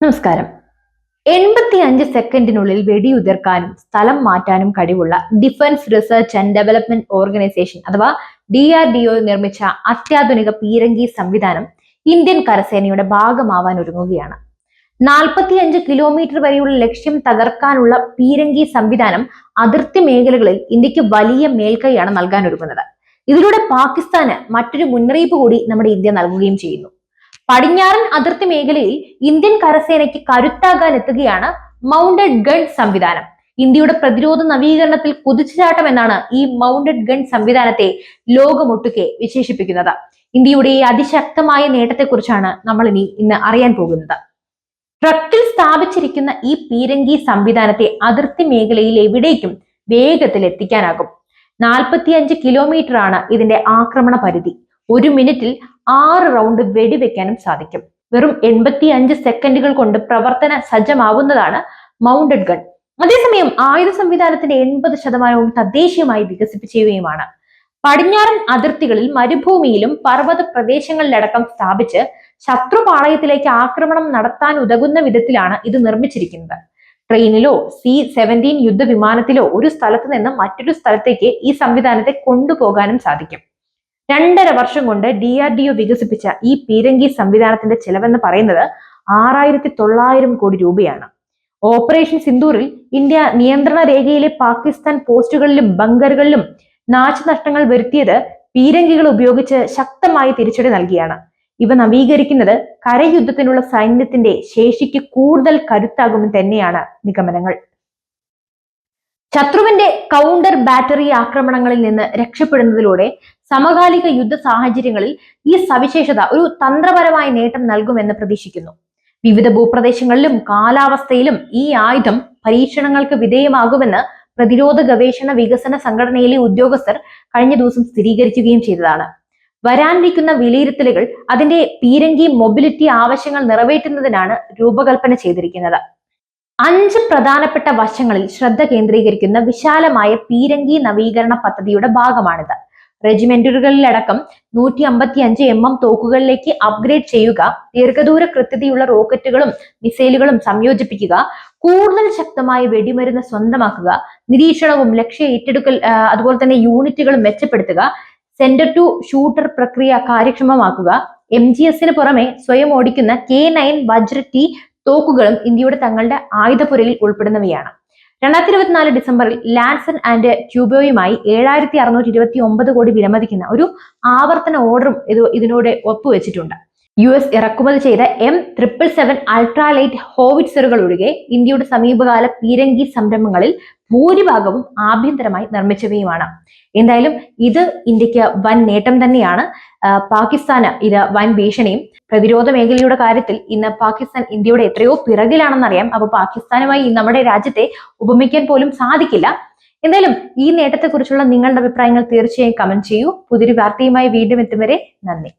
നമസ്കാരം. എൺപത്തി അഞ്ച് സെക്കൻഡിനുള്ളിൽ വെടിയുതിർക്കാനും സ്ഥലം മാറ്റാനും കഴിവുള്ള defence research and development organisation അഥവാ ഡി ആർ ഡി ഒ നിർമ്മിച്ച അത്യാധുനിക പീരങ്കി സംവിധാനം ഇന്ത്യൻ കരസേനയുടെ ഭാഗമാവാൻ ഒരുങ്ങുകയാണ്. നാൽപ്പത്തിയഞ്ച് കിലോമീറ്റർ വരെയുള്ള ലക്ഷ്യം തകർക്കാനുള്ള പീരങ്കി സംവിധാനം അതിർത്തി മേഖലകളിൽ ഇന്ത്യയ്ക്ക് വലിയ മേൽക്കൈയാണ് നൽകാൻ ഒരുങ്ങുന്നത്. ഇതിലൂടെ പാകിസ്ഥാന് മറ്റൊരു മുന്നറിയിപ്പ് കൂടി നമ്മുടെ ഇന്ത്യ നൽകുകയും ചെയ്യുന്നു. പടിഞ്ഞാറൻ അതിർത്തി മേഖലയിൽ ഇന്ത്യൻ കരസേനയ്ക്ക് കരുത്താകാൻ എത്തുകയാണ് മൗണ്ടഡ് ഗൺ സംവിധാനം. ഇന്ത്യയുടെ പ്രതിരോധ നവീകരണത്തിൽ കുതിച്ചുചാട്ടം എന്നാണ് ഈ മൗണ്ടഡ് ഗൺ സംവിധാനത്തെ ലോകമൊട്ടുക്കെ വിശേഷിപ്പിക്കുന്നത്. ഇന്ത്യയുടെ ഈ അതിശക്തമായ നേട്ടത്തെക്കുറിച്ചാണ് നമ്മൾ ഇനി ഇന്ന് അറിയാൻ പോകുന്നത്. ട്രക്കിൽ സ്ഥാപിച്ചിരിക്കുന്ന ഈ പീരങ്കി സംവിധാനത്തെ അതിർത്തി മേഖലയിൽ എവിടേക്കും വേഗത്തിൽ എത്തിക്കാനാകും. നാൽപ്പത്തിയഞ്ച് കിലോമീറ്റർ ആണ് ഇതിന്റെ ആക്രമണ പരിധി. ഒരു മിനിറ്റിൽ ആറ് റൗണ്ട് വെടിവെക്കാനും സാധിക്കും. വെറും എൺപത്തി അഞ്ച് സെക്കൻഡുകൾ കൊണ്ട് പ്രവർത്തന സജ്ജമാവുന്നതാണ് മൗണ്ടഡ് ഗൺ അതേസമയം ആയുധ സംവിധാനത്തിന്റെ എൺപത് ശതമാനവും തദ്ദേശീയമായി വികസിപ്പിച്ചവയുമാണ് പടിഞ്ഞാറൻ അതിർത്തികളിൽ മരുഭൂമിയിലും പർവത പ്രദേശങ്ങളിലടക്കം സ്ഥാപിച്ച് ശത്രുപാളയത്തിലേക്ക് ആക്രമണം നടത്താൻ ഉതകുന്ന വിധത്തിലാണ് ഇത് നിർമ്മിച്ചിരിക്കുന്നത്. ട്രെയിനിലോ സി സെവന്റീൻ യുദ്ധവിമാനത്തിലോ ഒരു സ്ഥലത്ത് നിന്ന് മറ്റൊരു സ്ഥലത്തേക്ക് ഈ സംവിധാനത്തെ കൊണ്ടുപോകാനും സാധിക്കും. രണ്ടര വർഷം കൊണ്ട് ഡി ആർ ഡി ഒ വികസിപ്പിച്ച ഈ പീരങ്കി സംവിധാനത്തിന്റെ ചെലവെന്ന് പറയുന്നത് ആറായിരത്തി തൊള്ളായിരം കോടി രൂപയാണ്. ഓപ്പറേഷൻ സിന്ദൂറിൽ ഇന്ത്യ നിയന്ത്രണ രേഖയിലെ പാകിസ്ഥാൻ പോസ്റ്റുകളിലും ബങ്കറുകളിലും നാശനഷ്ടങ്ങൾ വരുത്തിയത് പീരങ്കികൾ ഉപയോഗിച്ച് ശക്തമായി തിരിച്ചടി നൽകിയാണ്. ഇവ നവീകരിക്കുന്നത് കരയുദ്ധത്തിനുള്ള സൈന്യത്തിന്റെ ശേഷിക്ക് കൂടുതൽ കരുത്താകുമെന്ന് തന്നെയാണ് നിഗമനങ്ങൾ. ശത്രുവിന്റെ കൗണ്ടർ ബാറ്ററി ആക്രമണങ്ങളിൽ നിന്ന് രക്ഷപ്പെടുന്നതിലൂടെ സമകാലിക യുദ്ധ സാഹചര്യങ്ങളിൽ ഈ സവിശേഷത ഒരു തന്ത്രപരമായ നേട്ടം നൽകുമെന്ന് പ്രതീക്ഷിക്കുന്നു. വിവിധ ഭൂപ്രദേശങ്ങളിലും കാലാവസ്ഥയിലും ഈ ആയുധം പരീക്ഷണങ്ങൾക്ക് വിധേയമാകുമെന്ന് പ്രതിരോധ ഗവേഷണ വികസന സംഘടനയിലെ ഉദ്യോഗസ്ഥർ കഴിഞ്ഞ ദിവസം സ്ഥിരീകരിക്കുകയും ചെയ്തതാണ്. വരാനിരിക്കുന്ന വിലയിരുത്തലുകൾ അതിന്റെ പീരങ്കി മൊബിലിറ്റി ആവശ്യങ്ങൾ നിറവേറ്റുന്നതിനാണ് രൂപകൽപ്പന ചെയ്തിരിക്കുന്നത്. അഞ്ച് പ്രധാനപ്പെട്ട വശങ്ങളിൽ ശ്രദ്ധ കേന്ദ്രീകരിക്കുന്ന വിശാലമായ പീരങ്കി നവീകരണ പദ്ധതിയുടെ ഭാഗമാണിത്. റെജിമെന്റുകളിലടക്കം നൂറ്റി അമ്പത്തി അഞ്ച് എം എം തോക്കുകളിലേക്ക് അപ്ഗ്രേഡ് ചെയ്യുക ദീർഘദൂര കൃത്യതയുള്ള റോക്കറ്റുകളും മിസൈലുകളും സംയോജിപ്പിക്കുക കൂടുതൽ ശക്തമായ വെടിമരുന്ന് സ്വന്തമാക്കുക നിരീക്ഷണവും ലക്ഷ്യ ഏറ്റെടുക്കൽ അതുപോലെ തന്നെ യൂണിറ്റുകളും മെച്ചപ്പെടുത്തുക സെന്റർ ടു ഷൂട്ടർ പ്രക്രിയ കാര്യക്ഷമമാക്കുക എം ജി എസിന് പുറമെ സ്വയം ഓടിക്കുന്ന കെ നയൻ വജ്ര ടി തോക്കുകളും ഇന്ത്യയുടെ തങ്ങളുടെ ആയുധപുരയിൽ ഉൾപ്പെടുന്നവയാണ്. രണ്ടായിരത്തി ഇരുപത്തിനാല് ഡിസംബറിൽ ലാൻസൺ ആൻഡ് ക്യൂബോയുമായി ഏഴായിരത്തി അറുന്നൂറ്റി ഇരുപത്തി ഒമ്പത് കോടി വിലമതിക്കുന്ന ഒരു ആവർത്തന ഓർഡറും ഇത് ഇതിനോട് ഒപ്പുവെച്ചിട്ടുണ്ട്. യു എസ് ഇറക്കുമതി ചെയ്ത എം ട്രിപ്പിൾ സെവൻ അൾട്രാലൈറ്റ് ഹോവിറ്റ്സറുകൾ ഒഴികെ ഇന്ത്യയുടെ സമീപകാല പീരങ്കി സംരംഭങ്ങളിൽ ഭൂരിഭാഗവും ആഭ്യന്തരമായി നിർമ്മിച്ചവയുമാണ്. എന്തായാലും ഇത് ഇന്ത്യയ്ക്ക് വൻ നേട്ടം തന്നെയാണ്. പാകിസ്ഥാന് ഇത് വൻ ഭീഷണിയും പ്രതിരോധ മേഖലയുടെ കാര്യത്തിൽ ഇന്ന് പാകിസ്ഥാൻ ഇന്ത്യയുടെ എത്രയോ പിറകിലാണെന്നറിയാം. അപ്പൊ പാകിസ്ഥാനുമായി നമ്മുടെ രാജ്യത്തെ ഉപമിക്കാൻ പോലും സാധിക്കില്ല. എന്തായാലും ഈ നേട്ടത്തെക്കുറിച്ചുള്ള നിങ്ങളുടെ അഭിപ്രായങ്ങൾ തീർച്ചയായും കമന്റ് ചെയ്യൂ. പുതിയൊരു വാർത്തയുമായി വീണ്ടും എത്തും വരെ നന്ദി.